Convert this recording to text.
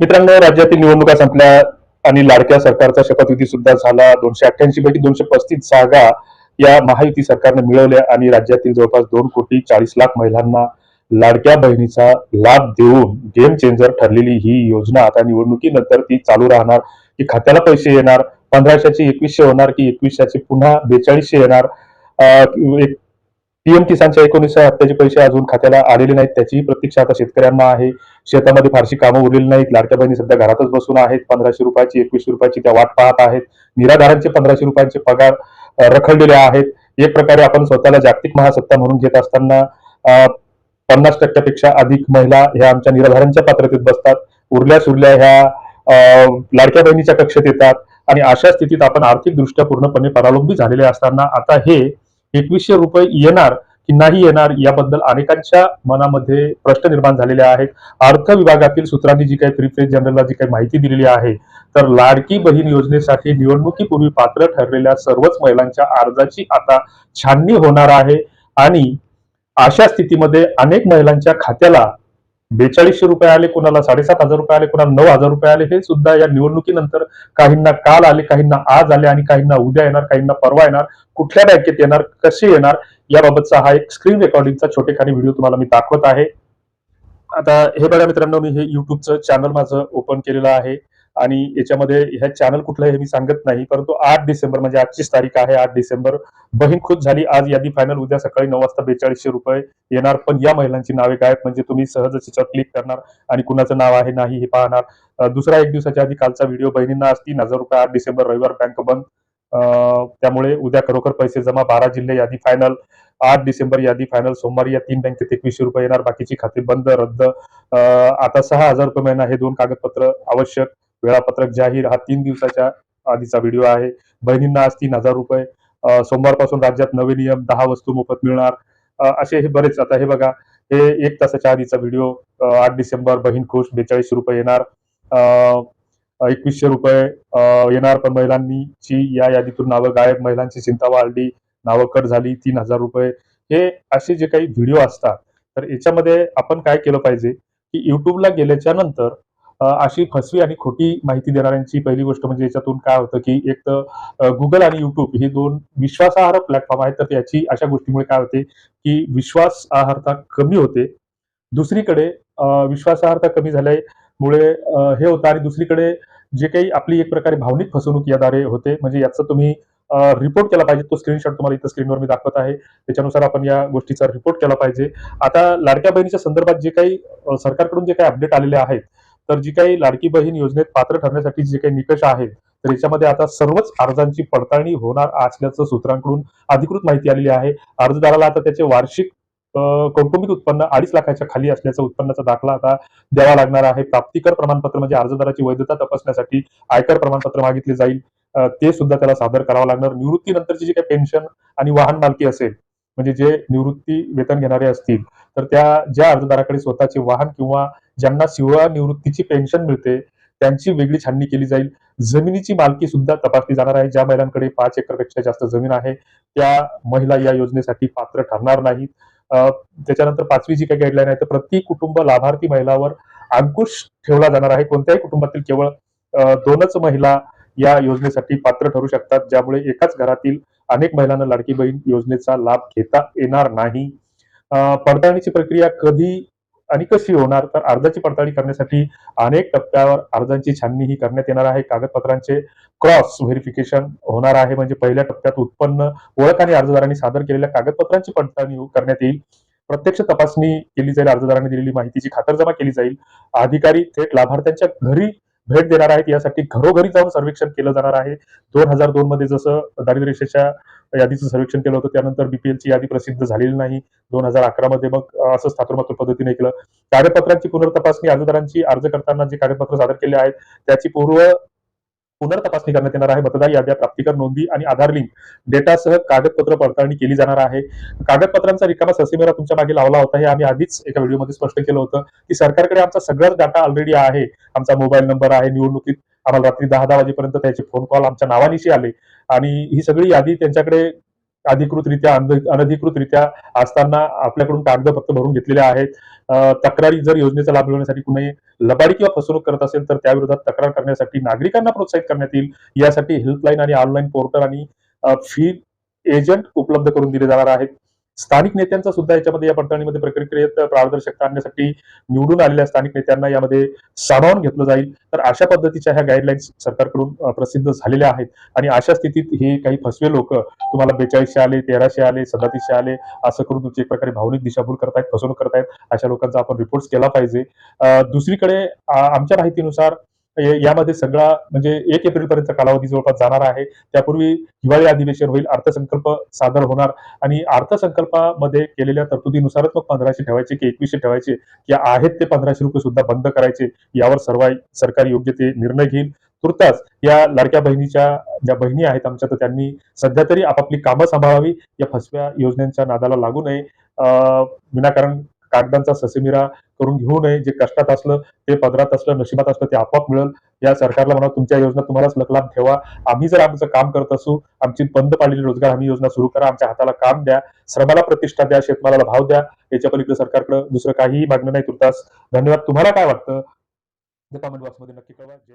मित्रांनो राज्यातील निवडणुका संपल्या आणि लाडक्या सरकारचा शपथविधी सुद्धा झाला. दोनशे अठ्ठ्याऐंशी पैकी दोनशे पस्तीस जागा या महायुती सरकारने मिळवल्या आणि राज्यातील जवळपास दोन कोटी चाळीस लाख महिलांना लाडक्या बहिणीचा लाभ देऊन गेम चेंजर ठरलेली ही योजना आता निवडणुकीनंतर ती चालू राहणार. की खात्याला पैसे येणार पंधराशेची एकवीसशे होणार की एकवीसशेचे पुन्हा बेचाळीसशे येणार. एक पीएम किसानच्या एकोणीसशे हप्त्याचे पैसे अजून खात्याला आलेले नाहीत त्याची प्रतीक्षा आता शेतकऱ्यांना आहे. शेतामध्ये फारशी कामं उरलेली नाहीत. लाडक्या बहिणी सध्या घरातच बसून आहेत. पंधराशे रुपयाची एकवीसशे रुपयाची त्या वाट पाहत आहेत. निराधारांचे पंधराशे रुपयांचे पगार रखडलेले आहेत. एक प्रकारे आपण स्वतःला जागतिक महासत्ता म्हणून घेत असताना पन्नास टक्क्यापेक्षा अधिक महिला ह्या आमच्या निराधारांच्या पात्रतेत बसतात. उरल्या सुरल्या ह्या लाडक्या बहिणीच्या कक्षेत येतात. आणि अशा स्थितीत आपण आर्थिकदृष्ट्या पूर्णपणे परावलंबी झालेले असताना आता हे एकवीसशे रुपये येणार की नाही येणार याबद्दल अनेकांच्या मनामध्ये प्रश्न निर्माण झालेले आहेत. अर्थ विभागातील सूत्रांनी जी काही प्रिफेस जनरलला जी काही माहिती दिलेली आहे तर लाडकी बहीण योजनेसाठी निवडणुकीपूर्वी पात्र ठरलेल्या सर्वच महिलांच्या अर्जाची आता छाननी होणार आहे. आणि अशा स्थितीमध्ये अनेक महिलांच्या खात्याला बेचाळीसशे रुपये आले कोणाला साडेसात हजार रुपये आले कोणाला नऊ हजार रुपये आले हे सुद्धा या निवडणुकीनंतर काहींना काल आले काहींना आज आले आणि काहींना उद्या येणार काहींना परवा येणार कुठल्या बँकेत येणार कसे येणार याबाबतचा हा एक स्क्रीन रेकॉर्डिंगचा छोटेखानी व्हिडिओ तुम्हाला मी दाखवत आहे. आता हे बघा मित्रांनो मी हे युट्यूबचं चॅनल माझं ओपन केलेलं आहे. आणि याच्यामध्ये ह्या चॅनल कुठलं हे मी सांगत नाही परंतु आठ डिसेंबर म्हणजे आजचीच तारीख आहे आठ डिसेंबर. बहीण खुश झाली आज यादी फायनल उद्या सकाळी नऊ वाजता बेचाळीसशे रुपये येणार पण या महिलांची नावे गायब म्हणजे तुम्ही सहज याच्यावर क्लिक करणार आणि कुणाचं नाव आहे नाही हे पाहणार. दुसरा एक दिवसाच्या आधी कालचा व्हिडिओ बहिणींना आज तीन हजार रुपये आठ डिसेंबर रविवार बँक बंद. त्यामुळे उद्या खरोखर पैसे जमा बारा जिल्हे यादी फायनल आठ डिसेंबर यादी फायनल सोमवारी या तीन बँकेत एकवीसशे रुपये येणार बाकीची खाते बंद रद्द. आता सहा हजार रुपये महिना हे दोन कागदपत्र आवश्यक. वेळापत्रक जाहीर हा तीन दिवसाच्या आधीचा व्हिडिओ आहे. बहिणींना आज तीन हजार रुपये. सोमवारपासून राज्यात नवे नियम दहा वस्तू मोफत मिळणार. असे हे बरेच आता हे बघा हे एक तासाच्या आधीचा व्हिडिओ आठ डिसेंबर बहीण खुश बेचाळीसशे रुपये येणार. एकवीसशे रुपये अं, येणार पण महिलांनीची या यादीतून नावं गायब महिलांची चिंता वाढली नावं कट झाली तीन हजार रुपये. हे असे जे काही व्हिडिओ असतात तर याच्यामध्ये आपण काय केलं पाहिजे की युट्यूबला गेल्याच्यानंतर अशी फसवी आणि खोटी माहिती देणाऱ्यांची पहिली गोष्ट म्हणजे याच्यातून काय होतं की एक तर गुगल आणि युट्यूब हे दोन विश्वासार्ह प्लॅटफॉर्म आहेत. तर याची अशा गोष्टीमुळे काय होते की विश्वासार्हता कमी होते. दुसरीकडे विश्वासार्हता कमी झाल्यामुळे हे होतं आणि दुसरीकडे जे काही आपली एक प्रकारे भावनिक फसवणूक याद्वारे होते म्हणजे याचं तुम्ही रिपोर्ट केला पाहिजे. तो स्क्रीनशॉट तुम्हाला इथं स्क्रीनवर मी दाखवत आहे. त्याच्यानुसार आपण या गोष्टीचा रिपोर्ट केला पाहिजे. आता लाडक्या बहिणीच्या संदर्भात जे काही सरकारकडून जे काही अपडेट आलेले आहेत तर जी काही लाडकी बहीण योजनेत पात्र ठरण्यासाठी जे काही निकष आहेत तर याच्यामध्ये आता सर्वच अर्जांची पडताळणी होणार असल्याचं सूत्रांकडून अधिकृत माहिती आलेली आहे. अर्जदाराला आता त्याचे वार्षिक कौटुंबिक उत्पन्न अडीच लाखाच्या खाली असल्याचं उत्पन्नाचा दाखला आता द्यावा लागणार आहे. प्राप्तिकर प्रमाणपत्र म्हणजे अर्जदाराची वैधता तपासण्यासाठी आयकर प्रमाणपत्र मागितले जाईल. ते सुद्धा त्याला सादर करावं लागणार. निवृत्तीनंतरची जी काही पेन्शन आणि वाहन मालकी असेल म्हणजे जे निवृत्ती वेतन घेणारे असतील तर त्या ज्या अर्जदाराकडे स्वतःचे वाहन किंवा ज्यांना सेवा निवृत्तीची पेन्शन मिळते त्यांची वेगळी छाननी केली जाईल. जमिनीची मालकी सुद्धा तपासली जाणार आहे. ज्या महिलांकडे पाच एकरपेक्षा जास्त जमीन आहे त्या महिला या योजनेसाठी पात्र ठरणार नाहीत. त्याच्यानंतर पाचवी जी काही गाईडलाईन आहे तर प्रति कुटुंब लाभार्थी महिलावर अंकुश ठेवला जाणार आहे. कोणत्याही कुटुंबातील केवळ दोनच महिला या योजनेसाठी पात्र ठरू शकतात. ज्यामुळे एकाच घरातील अनेक महिलांना लाडकी बहीण योजनेचा लाभ घेता येणार नाही. पडताळणीची प्रक्रिया कधी आणि कशी होणार तर अर्जाची पडताळणी करण्यासाठी अनेक टप्प्यावर अर्जांची छाननी ही करण्यात येणार आहे. कागदपत्रांचे क्रॉस व्हेरिफिकेशन होणार आहे. म्हणजे पहिल्या टप्प्यात उत्पन्न ओळख आणि अर्जदारांनी सादर केलेल्या कागदपत्रांची पडताळणी करण्यात येईल. प्रत्यक्ष तपासणी केली जाईल अर्जदारांनी दिलेली माहितीची खातरजमा केली जाईल. अधिकारी थेट लाभार्थ्यांच्या घरी भेट देणार आहेत. यासाठी घरोघरी जाऊन सर्वेक्षण केलं जाणार आहे. दोन हजार दोन मध्ये जसं दारिद्र्यरेषेच्या यादीचं सर्वेक्षण केलं होतं त्यानंतर बीपीएलची यादी प्रसिद्ध झालेली नाही. दोन हजार अकरा मध्ये मग असं असंच थातुरमातुर पद्धतीने केलं. कागदपत्रांची पुनर्तपासणी अर्जदारांची अर्ज करताना जे कागदपत्र सादर केले आहेत त्याची पूर्व पुनर्तपासणी करण्यात येणार आहे. मतदार याद्या प्राप्तिकर नोंदी आणि आधार लिंक डेटासह कागदपत्र पडताळणी केली जाणार आहे. कागदपत्रांचा रिकामा ससीमेरा तुमच्या मागे लावला होता. हे आम्ही आधीच एका व्हिडिओमध्ये स्पष्ट केलं होतं की सरकारकडे आमचा सगळाच डाटा ऑलरेडी आहे. आमचा मोबाईल नंबर आहे निवडणुकीत आम्हाला रात्री दहा दहा वाजेपर्यंत त्याचे फोन कॉल आमच्या नावानिशी आले. आणि ही सगळी यादी त्यांच्याकडे अधिकृतरित्या अनधिकृतरित्या असताना आपल्याकडून कागद फक्त भरून घेतलेले आहेत. तक्रारी जर योजनेचा लाभ मिळवण्यासाठी कुणी लबाडी किंवा फसवणूक करत असेल तर त्या विरोधात तक्रार करण्यासाठी नागरिकांना प्रोत्साहित करण्यात येईल. यासाठी हेल्पलाईन आणि ऑनलाईन पोर्टल आणि फी एजंट उपलब्ध करून दिले जाणार आहेत. स्थानिक नेत्यांचा सुद्धा याच्यामध्ये या पडताळणीमध्ये प्रक्रियेत पारदर्शकता आणण्यासाठी निवडून आलेल्या स्थानिक नेत्यांना यामध्ये सामावून घेतलं जाईल. तर अशा पद्धतीच्या ह्या गाईडलाईन्स सरकारकडून प्रसिद्ध झालेल्या आहेत. आणि अशा स्थितीत हे काही फसवे लोक तुम्हाला बेचाळीसशे आले तेराशे आले सदतीसशे आले असं करून तुमची एक प्रकारे भावनिक दिशाभूल करतायत फसवणूक करतायत अशा लोकांचा आपण रिपोर्ट केला पाहिजे. दुसरीकडे आमच्या माहितीनुसार यामध्ये सगळा म्हणजे एक एप्रिल पर्यंत कालावधी जवळपास जाणार आहे. त्यापूर्वी हिवाळी अधिवेशन होईल अर्थसंकल्प सादर होणार आणि अर्थसंकल्पामध्ये केलेल्या तरतुदीनुसारच मग पंधराशे ठेवायचे की एकवीसशे ठेवायचे की आहेत ते पंधराशे रुपये सुद्धा बंद करायचे यावर सर्व सरकार योग्य ते निर्णय घेईल. तुर्तास या लाडक्या बहिणीच्या ज्या बहिणी आहेत आमच्या तर त्यांनी सध्या तरी आपापली कामं सांभाळावी या फसव्या योजनांच्या नादाला लागू नये. अं, विनाकारण कागदांचा ससेमिरा करून घेऊ नये जे कष्टात असलं ते पदरात असलं नशिबात असलं ते आपोआप मिळेल. या सरकारला म्हणा तुमच्या योजना तुम्हालाच लकलाभ ठेवा. आम्ही जर आमचं काम करत असू आमची बंद पाडलेली रोजगार हमी योजना सुरू करा आमच्या हाताला काम द्या श्रमाला प्रतिष्ठा द्या शेतमालाला भाव द्या याच्या पलीकडे सरकारकडे दुसरं काहीही मागणं नाही तुर्तास. धन्यवाद. तुम्हाला काय वाटतं? कमेंट बॉक्समध्ये नक्की कळवा. जय